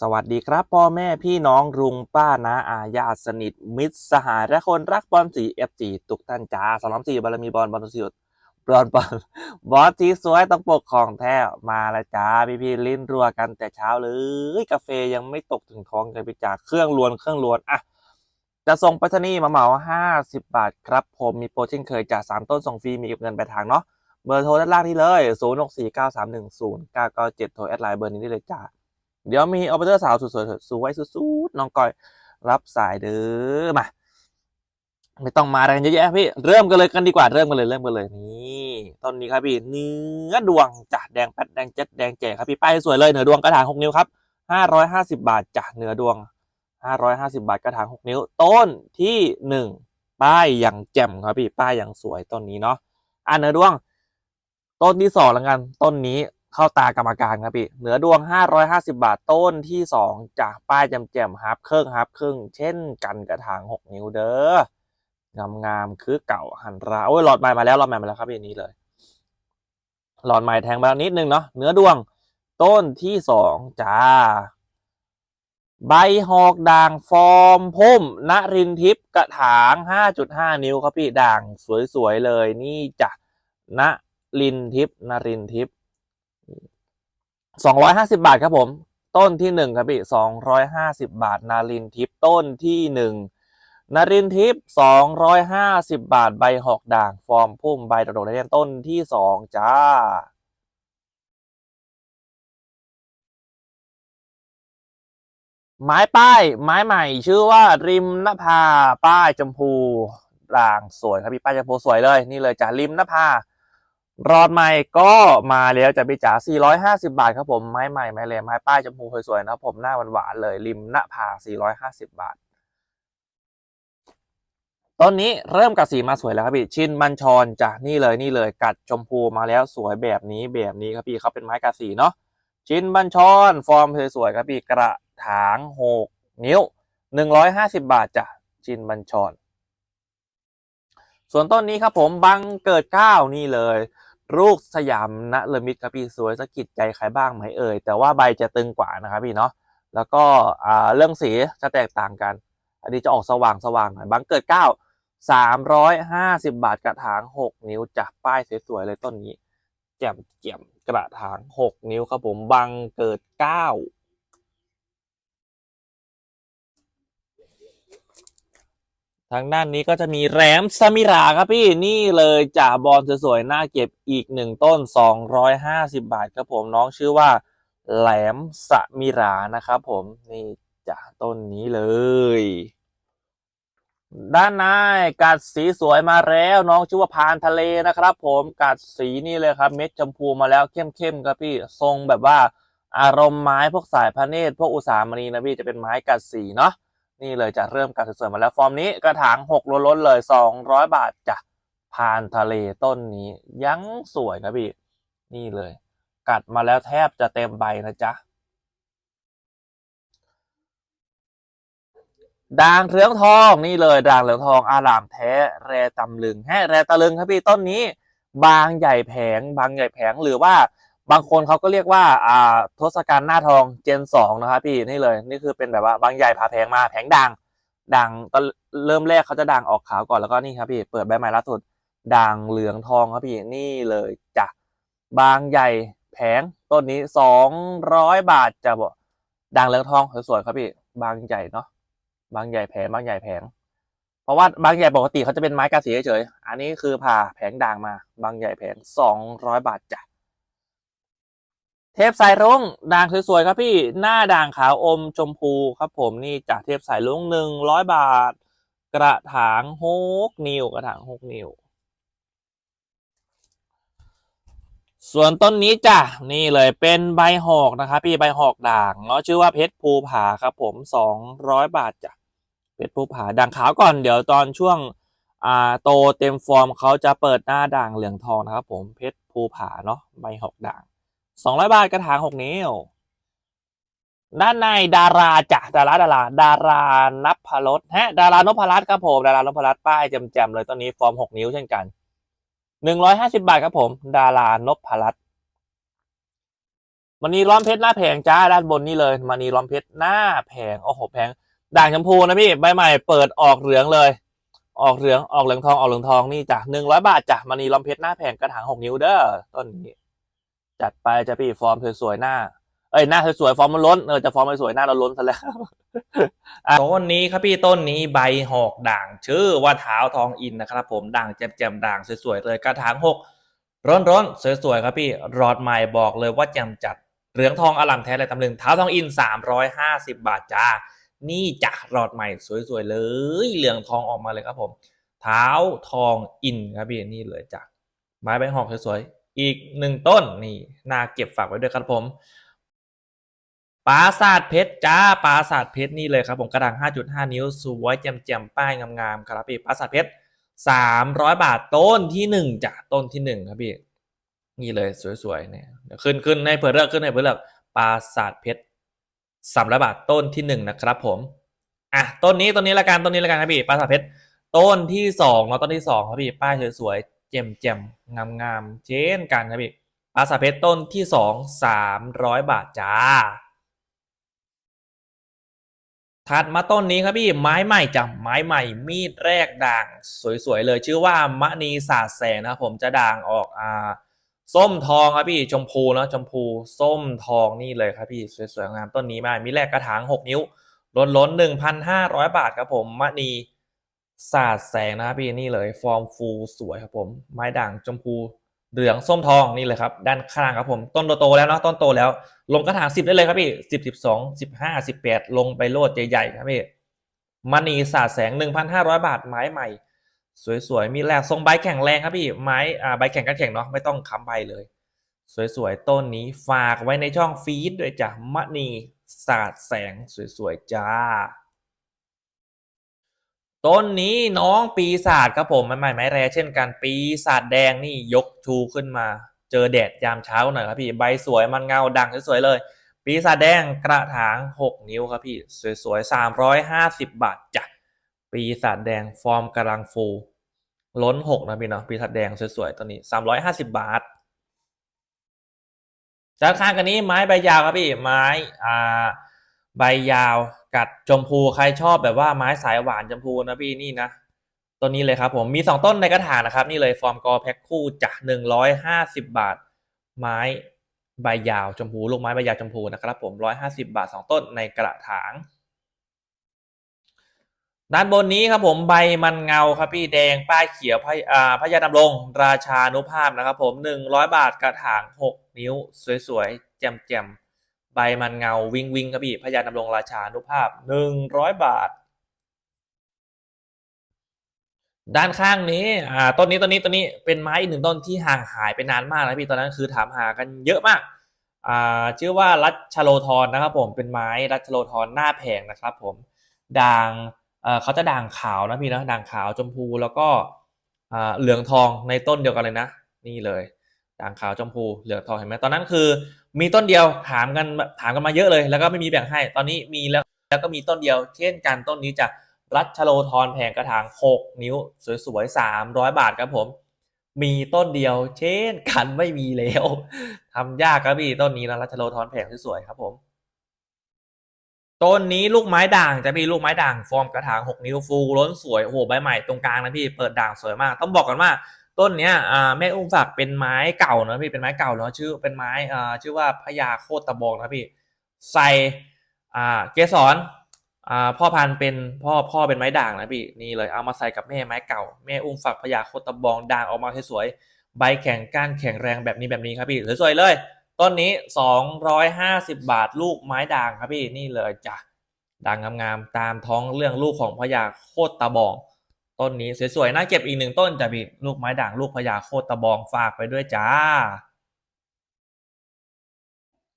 สวัสดีครับพ่อแม่พี่น้องลุงป้านาอาญาสนิท มิตรสหายและคนรักบอลสีเอฟซีทุกท่านจ้าสองสี่บารมีบอลบอลสุดบอลบอลบอสที่สวยต้องปกของแท้มาล้วจ้าพี่พี่ลิ้นรัวกันแต่เช้าเลยกาแฟยังไม่ตกถึงท้องเลยพี่จ้าเครื่องลวนเครื่องลวนอะจะส่งไปรษณีย์มาเหมาห้าสิบบาทครับผมมีโปรเช่นเคยจ่าสามต้นส่งฟรีมีเก็บเงินไปทางเนาะเบอร์โทรด้านล่างนี้เลยศูนย์หกสี่เก้าสามหนึ่งศูนย์เก้าเก้าเจ็ดโทรแอดไลน์เบอร์นี้ได้เลยจ้า เดี๋ยวมีออเปอเรเตอร์สาวสวยๆสวยสุดๆน้องก้อยรับสายเด้อมาไม่ต้องมาอะไรกันเยอะแยะพี่ เริ่มกันเลยกันดีกว่าเริ่มกันเลยเริ่มกันเลยนี่ต้นนี้ครับพี่เนื้อดวงจ้ะแดงแป๊ดแดงเจ็ดแดงแจ๋ครับพี่ป้ายสวยเลยเหนือดวงกระถางหกนิ้วครับห้าร้อยห้าสิบาทจ้ะเหนือดวงห้าร้อยห้าสิบาทกระถางหกนิ้ว ต้นที่หนึ่งป้ายอย่างแจ่มครับพี่ป้ายอย่างสวยต้นนี้เนาะอะเหนือดวง ต้นที่สองล้วกัน ต้นนี้ เข้าตากรรมการครับพี่ เหนือดวง 550 บาทต้นที่สองจากป้ายแจ่มๆฮับครึ่องฮับครึ่องเช่นกันกระถาง 6 นิ้วเด้องามงามๆคือเก่าหันราโอ้ยหลอดใหม่มาแล้วหลอดใหม่มาแล้วครับพี่นี้เลย หลอดใหม่แทงมาแล้วนิดนึงเนาะเนื้อดวงต้นที่สองจ้า ใบหอกด่างฟอร์มพุ่มนรินทิพย์กระถาง 5.5 นิ้วครับพี่ด่างสวยๆเลยนี่จ้ะนรินทิพย์นรินทิพย์ สองร้อยห้าสิบาทครับผม ต้นที่หนึ่งครับพี่สองร้อยห้าสิบาท นารินทิพย์ต้นที่หนึ่งนารินทิพย์สองร้อยห้าสิบาท ใบหอกด่าง ฟอร์มพุ่มใบตะโดดเนต้นที่สองจ้าไม้ป้ายไม้ใหม่ชื่อว่าริมนภาป้ายชมพูด่างสวยครับพี่ป้ายชมพูสวยเลย นี่เลยจ้ะริมนภา รอดใหม่ก็มาแล้วจะพี่จ๋า450 บาทครับผมไม้ใหม่ไม้เลยไม้ป้ายชมพูสวยๆนะผมหน้าหวานๆเลย ริมหนภาผา450 บาทต้นนี้เริ่มกัดสีมาสวยแล้วครับพี่ชินบัญชรจ้ะนี่เลยนี่เลยกัดชมพูมาแล้วสวยแบบนี้แบบนี้ครับพี่เขาเป็นไม้กัดสีเนาะชินบัญชรฟอร์มสวยๆครับพี่กระถางหกนิ้ว150บาทจ้ะชินบัญชร ส่วนต้นนี้ครับผมบังเกิดเก้านี่เลย ลูกสยามนะเลมิดครับพี่สวยสะกิดใจใครบ้างไหมเอ่ยแต่ว่าใบจะตึงกว่านะครับพี่เนาะแล้วก็เรื่องสีจะแตกต่างกัน อันนี้จะออกสว่างสว่างหน่อยบางเกิดเก้าสามร้อยห้าสิบบาทกระถางหกนิ้วจากป้ายสวยๆเลยต้นนี้แจ่มเจียมกระถางหกนิ้วครับผมบังเกิดเก้า ทางด้านนี้ก็จะมีแหลมสมิราครับพี่นี่เลยจ่าบอลสวยๆน่าเก็บอีกหนึ่งต้น 250 บาทครับผมน้องชื่อว่าแหลมสมิรานะครับผมนี่จ่าต้นนี้เลย ด้านในกัดสีสวยมาแล้วน้องชื่อว่าพานทะเลนะครับ ผมกัดสีนี่เลยครับ เม็ดชมพูมาแล้วเข้มๆครับพี่ทรงแบบว่าอารมณ์ไม้พวกสายพระเนตรพวกอุสามณีนะพี่จะเป็นไม้กัดสีเนาะ นี่เลยจะเริ่มการสวยๆมาแล้ว ฟอร์มนี้กระถางหกล้นๆเลยสองร้อยบาทจ้ะพานทะเลต้นนี้ยังสวยครับพี่ นี่เลย กัดมาแล้วแทบจะเต็มใบนะจ๊ะด่างเหลืองทองนี่เลยด่างเหลืองทองอารามแท้แรตำลึงแฮแรตะลึงครับพี่ต้นนี้ บางใหญ่แผง บางใหญ่แผงหรือว่า บางคนเขาก็เรียกว่าอ่าทศกัณฐ์หน้าทองเจนสองนะครับพี่นี่เลย นี่คือเป็นแบบว่าบางใหญ่ผ่าแผงมาแผงด่างด่างตอนเริ่มแรกเขาจะด่างออกขาวก่อนแล้วก็นี่ครับพี่เปิดใบใหม่ล่าสุดด่างเหลืองทองครับพี่นี่เลยจ้ะบางใหญ่แผงต้นนี้สองร้อยบาทจะบอกด่างเหลืองทองสวยๆครับพี่บางใหญ่เนาะบางใหญ่แผงบางใหญ่แผง เพราะว่าบางใหญ่ปกติเขาจะเป็นไม้กาสีเฉยๆอันนี้คือผ่าแผงด่างมา บางใหญ่แผงสองร้อยบาทจ้ะ เทพสายรุ้งด่างสวยๆครับพี่หน้าด่างขาวอมชมพูครับผมนี่จากเทพสายรุ้งหนึ่งร้อยบาท กระถางหกนิ้วกระถางหกนิ้วส่วนต้นนี้จ้ะนี่เลยเป็นใบหอกนะครับพี่ใบหอกด่างเนาะชื่อว่าเพชรภูผาครับผมสองร้อยบาทจ้ะเพชรภูผาด่างขาวก่อนเดี๋ยวตอนช่วงอ่าโตเต็มฟอร์มเขาจะเปิดหน้าด่างเหลืองทองนะครับผมเพชรภูผาเนาะใบหอกด่าง สองร้อยบาทกระถางหกนิ้ว ด้านในดาราจ้ะดาราดารา ดารานับพลดฮะ ดารานพรัตครับผมดารานพรัตป้ายแจมๆเลยตอนนี้ฟอร์มหกนิ้วเช่นกันหนึ่งร้อยห้าสิบาทครับผม ดารานพรัตมันนีล้อมเพชรหน้าแผงจ้าด้านบนนี่เลยมันนีล้อมเพชรหน้าแผงโอ้โหแผงด่างชมพูนะพี่ใบใหม่เปิดออกเหลืองเลย ออกเหลืองออกเหลืองทองออกเหลืองทองนี่จ้ะหนึ่งร้อยบาทจ้ะมันนีล้อมเพชรหน้าแผงกระถางหกนิ้วเด้อต้นนี้ จัดไปจะพี่ฟอร์มสวยๆหน้า เอ้ยหน้าสวยๆฟอร์มมันล้นเออจะฟอร์มไม่สวยหน้าเราล้นซะแล้วต้นนี้ครับพี่ต้นนี้ใบหอกด่าง ชื่อว่าเท้าทองอินนะครับ ผมด่างแจ่มๆด่างสวยๆเลยกระถางหกร้อนๆสวยๆครับพี่รอดใหม่บอกเลยว่าแจ่มจัดเหลืองทองอลัมแท้เลยตำลึงเท้าทองอิน 350 บาทจ้า นี่จ้ะรอดใหม่สวยๆเลย เหลืองทองออกมาเลยครับผม เท้าทองอินครับพี่นี่เลยจ้ะไม้ใบหอกสวยๆ อีกหนึ่งต้นนี่นาเก็บฝากไว้ด้วยครับผมปราสาทเพชรจ้าปราสาทเพชรนี่เลยครับผมกระดัง 5.5 นิ้วสวยแจ่มๆป้ายงามๆครับพี่ปราสาทเพชร300 บาทต้นที่หนึ่งจ้ะต้นที่หนึ่งครับพี่นี่เลยสวยๆเนี่ยเดี๋ยวขึ้นขึ้นให้เผื่อเลือกขึ้นให้เผื่อเลือกปราสาทเพชร300บาทต้นที่หนึ่งนะครับผมอะต้นนี้ต้นนี้ละกันต้นนี้ละกันครับพี่ปราสาทเพชรต้นที่สองเนาะต้นที่สองครับพี่ป้ายสวยๆ แจ่มๆงามๆเช่นกันครับพี่ปราสาเพชรต้นที่สอง300บาทจ้า ถัดมาต้นนี้ครับพี่ไม้ใหม่จ้ะไม้ใหม่มีดแรกด่างสวยๆเลยชื่อว่ามะนีสาดแสงนะครับผมจะด่างออกอ่าส้มทองครับพี่ชมพูนะชมพูส้มทองนี่เลยครับพี่สวยๆงามต้นนี้มามีแรกกระถางหกนิ้วล้นล้นหนึ่งพันห้าร้อยบาทครับผมมะนี สาดแสงนะครับพี่นี่เลยฟอร์มฟูสวยครับผม ไม้ด่างชมพูเหลืองส้มทองนี่เลยครับ ด้านข้างครับผม ต้นโตแล้วเนาะต้นโตแล้ว ลงกระถางสิบได้เลยครับพี่สิบสิบสองสิบห้าสิบแปดลงไปโลดใหญ่ๆครับพี่มณีสาดแสงหนึ่งพันห้าร้อยบาทไม้ใหม่ สวยๆ มีแหลกทรงใบแข็งแรงครับพี่ไม้อ่าใบแข็งก็แข็งเนาะไม่ต้องค้ำใบเลย สวยๆ ต้นนี้ฝากไว้ในช่องฟีดด้วยจ้ะมณีสาดแสงสวยๆจ้า ต้นนี้น้องปีศาจครับผมมันใหม่ไม้แรเช่นกันปีศาจแดงนี่ยกชูขึ้นมา เจอแดดยามเช้าหน่อยครับพี่ใบสวยมันเงาดังสวยๆเลย ปีศาจแดงกระถาง 6 นิ้วครับพี่ สวยๆ 350 บาทจ้ะปีศาจแดงฟอร์มกำลังฟู ล้น 6 นะพี่เนาะปีศาจแดงสวยๆตัวนี้ 350 บาทจากข้างกันนี้ไม้ใบยาวครับพี่ไม้อ่าใบยาว กัดชมพูใครชอบแบบว่าไม้สายหวานชมพูนะพี่นี่นะตัวนี้เลยครับผมมี 2 ต้นในกระถางนะครับ นี่เลยฟอร์มกอแพ็คคู่จ้ะ150 บาท ไม้ใบยาวชมพูลูกไม้ใบยาวชมพูนะครับผม 150 บาท 2 ต้นในกระถาง ด้านบนนี้ครับผมใบมันเงาครับพี่แดงป้ายเขียวพยอ่าพญาดำรงราชานุภาพนะครับผม 100 บาทกระถาง 6 นิ้ว สวยๆแจ่มๆ ใบมันเงาวิงวิงครับพี่พญาดำรงราชานุภาพ100บาท ด้านข้างนี้อ่าต้นนี้ต้นนี้ต้นนี้เป็นไม้อีกหนึ่งต้นที่ห่างหายไปนานมากนะพี่ตอนนั้นคือถามหากันเยอะมากอ่าชื่อว่ารัชโลทรนะครับผมเป็นไม้รัชโลทรหน้าแผงนะครับ ผมด่างเขาจะด่างขาวนะพี่นะด่างขาวชมพูแล้วก็เหลืองทองในต้นเดียวกันเลยนะ นี่เลย ด่างขาวชมพูเหลืองทองเห็นไหมตอนนั้นคือ มีต้นเดียวถามกันถามกันมาเยอะเลย แล้วก็ไม่มีแบ่งให้ ตอนนี้มีแล้วแล้วก็มีต้นเดียว เช่นกันต้นนี้จะรัชโลทรแผงกระถาง6นิ้ว สวยๆ300 บาทครับผม มีต้นเดียว เช่นกันไม่มีแล้วทำยากครับพี่ต้นนี้นะรัชโลทรแผงสวยๆครับผมต้นนี้ลูกไม้ด่างจะมีลูกไม้ด่างฟอร์มกระถาง 6 นิ้วฟูล้นสวยโอ้โหใบใหม่ตรงกลางนะพี่เปิดด่างสวยมาก ต้องบอกกันว่า ต้นเนี้ยแม่อุ้มฝากเป็นไม้เก่านะพี่เป็นไม้เก่าเนาะชื่อเป็นไม้ชื่อว่าพญาโคตรตะบองนะพี่ใส่เกสรพ่อพันธุ์เป็นพ่อพ่อเป็นไม้ด่างนะพี่นี่เลยเอามาใส่กับแม่ไม้เก่า แม่อุ้มฝากพญาโคตรตะบองด่างออกมาสวยๆใบแข็งก้านแข็งแรงแบบนี้แบบนี้ครับพี่สวยๆเลย ต้นนี้ 250 บาทลูกไม้ด่างครับพี่นี่เลยจ้ะด่างงามๆตามท้องเรื่องลูกของพญาโคตรตะบอง ต้นนี้สวยๆน่าเก็บอีกหนึ่งต้นจ้ะพี่ลูกไม้ด่างลูกพญาโคตรตะบองฝากไปด้วยจ้า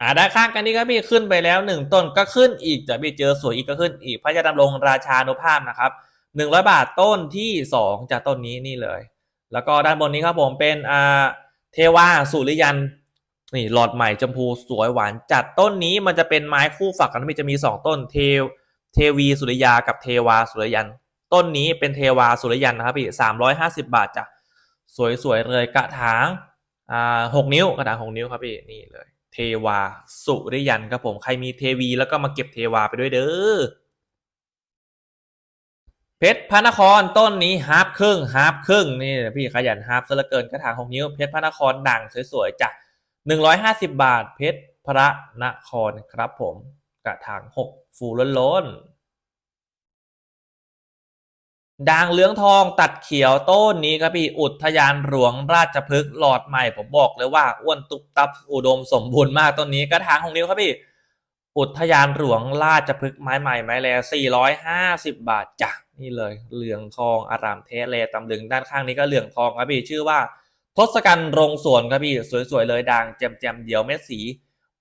อ่าด้านข้างกันนี้ครับพี่ขึ้นไปแล้วหนึ่งต้นก็ขึ้นอีกจ้ะพี่เจอสวยอีกก็ขึ้นอีกพระยาดำรงราชานุภาพนะครับหนึ่งร้อยบาทต้นที่สองจากต้นนี้นี่เลย แล้วก็ด้านบนนี้ครับผมเป็นอ่าเทวาสุริยันนี่หลอดใหม่ชมพูสวยหวานจัดต้นนี้มันจะเป็นไม้คู่ฝักกันพี่จะมีสองต้นเทวเทวีสุริยากับเทวาสุริยัน ต้นนี้เป็นเทวาสุริยันนะครับพี่สามร้อยห้าสิบาทจ้ะสวยๆเลยกระถางอ่าหกนิ้วกระถางหกนิ้วครับพี่นี่เลย เทวาสุริยันครับผมใครมีเทวีแล้วก็มาเก็บเทวาไปด้วยเด้อเพชรพระนครต้นนี้ฮาร์ปครึ่งฮาร์ปครึ่งนี่พี่ขยันฮาร์ปซะเหลือเกินกระถางหกนิ้วเพชรพระนครด่างสวยๆจ้ะหนึ่งร้อยห้าสิบบาทเพชรพระนครครับผมกระถางหกฟูล้นๆ ด่างเหลืองทองตัดเขียวต้นนี้ครับพี่อุทยานหลวงราชพฤกษ์หลอดใหม่ผมบอกเลยว่าอ้วนตุบตับอุดมสมบูรณ์มากต้นนี้กระถางหกนิ้วครับพี่ อุทยานหลวงราชพฤกษ์ไม้ใหม่ไม้แล450บาทจ้ะนี่เลยเหลืองทองอารามเทเลตำลึงด้านข้างนี้ก็เหลืองทองครับพี่ชื่อว่าทศกัณฐ์รงสวนครับพี่สวยๆเลยด่างแจ่มๆเดี๋ยวเม็ดสี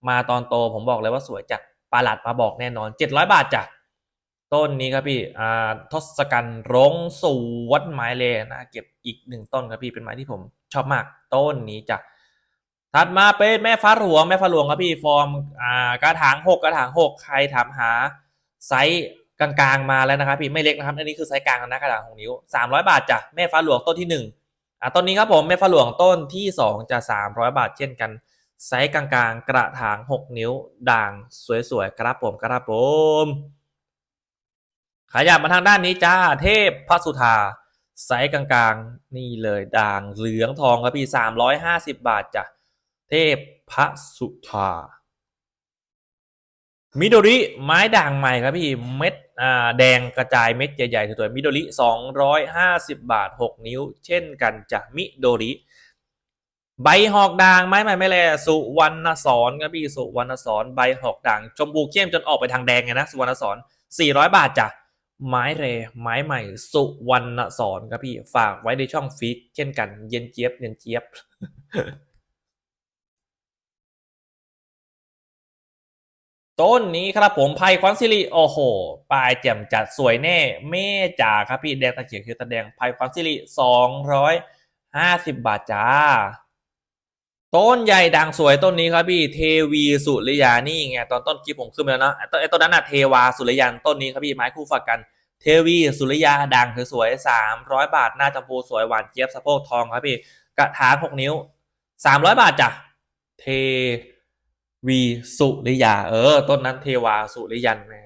มาตอนโตผมบอกเลยว่าสวยจัดปลาหลัดมาบอกแน่นอน700บาทจ้ะ ต้นนี้ครับพี่อ่าทศกัณฐ์รงสูวนไม้เลนะเก็บอีกหนึ่งต้นครับพี่เป็นไม้ที่ผมชอบมากต้นนี้จ้ะถัดมาเป็นแม่ฟ้าหลวงแม่ฟ้าหลวงครับพี่ฟอร์มอ่ากระถางหกกระถางหกใครถามหาไซส์กลางๆมาแล้วนะครับพี่ไม่เล็กนะครับอันนี้คือไซส์กลางนะกระถางหกนิ้วสามร้อยบาทจ้ะแม่ฟ้าหลวงต้นที่หนึ่งอ่าต้นนี้ครับผมแม่ฟ้าหลวงต้นที่สองจะสามร้อยบาทเช่นกันไซส์กลางๆ กระถางหกนิ้วด่างสวยๆครับผมครับผม ขยับมาทางด้านนี้จ้าเทพพระสุธาไซส์กลางๆ นี่เลยด่างเหลืองทองครับพี่สามร้อยห้าสิบบาทจ้ะเทพพระสุธามิโดริไม้ด่างใหม่ครับพี่เม็ดอ่าแดงกระจายเม็ดใหญ่ๆสวยๆมิโดริสองร้อยห้าสิบบาทหกนิ้ว เช่นกันจากมิโดริใบหอกด่างไม้ใหม่ไม่แลสุวรรณสอนครับพี่สุวรรณสอนใบหอกด่างชมพูเข้มจนออกไปทางแดงไงนะสุวรรณสอนสี่ร้อยบาทจ้ะ ไม้เร ไม้ใหม่ สุวรรณสอนครับพี่ ฝากไว้ในช่องฟีดเช่นกัน เย็นเจี๊ยบ เย็นเจี๊ยบ ต้นนี้ครับผมไพควันซิริโอ้โห ปลายแจ่มจัดสวยแน่แม่จ๋าครับพี่ แดงตะเขียวคือตะแดงไพควันซิริสองร้อยห้าสิบบาทจ้า ต้นใหญ่ดังสวยต้นนี้ครับพี่เทวีสุริยานี่ไงตอนต้นคลิปผมขึ้นไปแล้วเนอะต้นไอ้ต้นนั้นน่ะเทวาสุริยันต้นนี้ครับพี่ไม้คู่ฝากกัน เทวีสุริยาดังสวยสามร้อยบาทหน้าจำพูสวยหวานเจี๊ยบสะโพกทองครับพี่กระถางหกนิ้วสามร้อยบาทจ้ะเทวีสุริยา เออ ต้นนั้นเทวาสุริยันแม่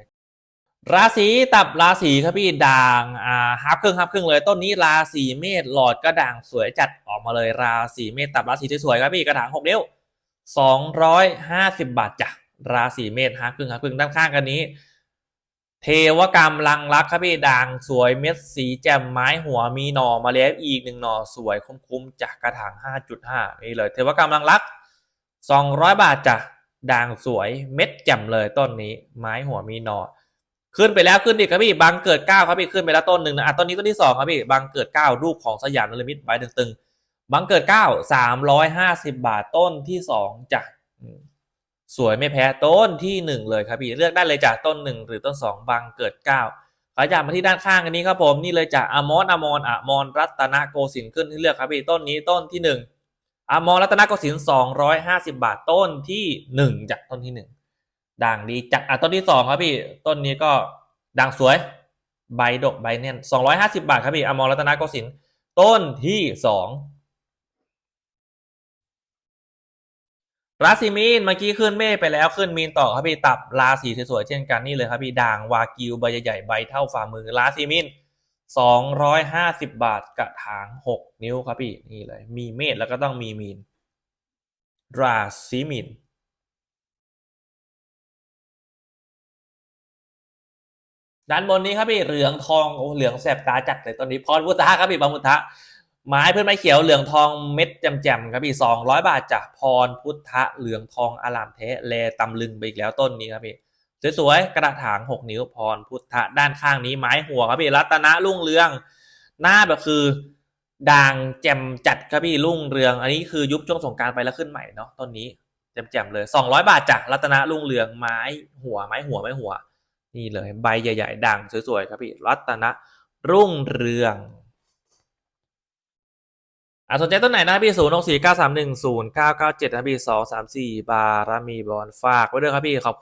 ราศีตับราศีครับพี่ด่างอ่าฮับครึ่งฮับครึ่งเลยต้นนี้ราศีเมษหลอดก็ด่างสวยจัดออกมาเลยราศีเมษตับราศีสวยๆครับพี่กระถางหกนิ้วสองร้อยห้าสิบบาทจ้ะราศีเมษฮับครึ่งฮับครึ่งด้านข้างกันนี้ เทวกรรมลังรักครับพี่ด่างสวยเม็ดสีแจ่มไม้หัวมีหน่อมาแล้วอีกหนึ่งหน่อสวยคุ้มๆจากกระถางห้าจุดห้านี่เลย เทวกรรมลังรักสองร้อยบาทจ้ะด่างสวยเม็ดแจ่มเลยต้นนี้ ไม้หัวมีหนอ ขึ้นไปแล้วขึ้นอีกครับพี่บางเกิดเก้าครับพี่ขึ้นไปแล้วต้นหนึ่งนะอะต้นนี้ต้นที่สองครับพี่บางเกิดเก้ารูปของสยามนลมิตใบตึงๆบางเกิดเก้าสามร้อยห้าสิบบาทต้นที่สองจ้ะสวยไม่แพ้ต้นที่หนึ่งเลยครับพี่เลือกได้เลยจากต้นหนึ่งหรือต้นสองบางเกิดเก้าขยับมาที่ด้านข้างอันนี้ครับผมนี่เลยจากอมอนอมอนอมอนรัตนโกสินทร์ขึ้นที่เลือกครับพี่ต้นนี้ต้นที่หนึ่งอมรรัตนโกสินทร์สองร้อยห้าสิบบาทต้นที่หนึ่งจากต้นที่หนึ่ง ด่างดีจากอะต้นที่สองครับพี่ต้นนี้ก็ด่างสวย ใบดกใบแน่นสองร้อยห้าสิบาทครับพี่อมรรัตนโกสินทร์ต้นที่สองราศีมีนเมื่อกี้ขึ้นเมฆไปแล้วขึ้นมีนต่อครับพี่ตับราศีสวยๆเช่นกันนี่เลยครับพี่ด่างวากิวใบใหญ่ๆใบเท่าฝ่ามือราศีมีนสองร้อยห้าสิบบาทกระถางหกนิ้วครับพี่นี่เลย มีเมษแล้วก็ต้องมีมีนราศีมีน ด้านบนนี้ครับพี่เหลืองทองโอ้เหลืองแสบตาจัดเลยตอนนี้พรพุทธะครับพี่บางพุทธะไม้เพื่อนไม้เขียวเหลืองทองเม็ดแจ่มๆครับพี่สองร้อยบาทจากพรพุทธะเหลืองทองอลามเทะแลตำลึงไปอีกแล้วต้นนี้ครับพี่สวยๆกระถางหกนิ้วพรพุทธะด้านข้างนี้ไม้หัวครับพี่รัตนะรุ่งเรือง หน้าแบบคือด่างแจ่มจัดครับพี่รุ่งเรือง อันนี้คือยุบช่วงสงกรารไปแล้วขึ้นใหม่เนาะต้นนี้แจ่มๆเลยสองร้อยบาทจากรัตนะรุ่งเรืองไม้หัวไม้หัวไม้หัว นี่เลยใบใหญ่ ๆ ดังสวยๆครับพี่รัตนะรุ่งเรืองอะสนใจต้นไหนนะพี่ศูนย์หกสี่เก้าสามหนึ่งศูนย์เก้าเก้าเจ็ดนะพี่สองสามสี่บารมีบอลฝากไว้ด้วยครับพี่ขอบ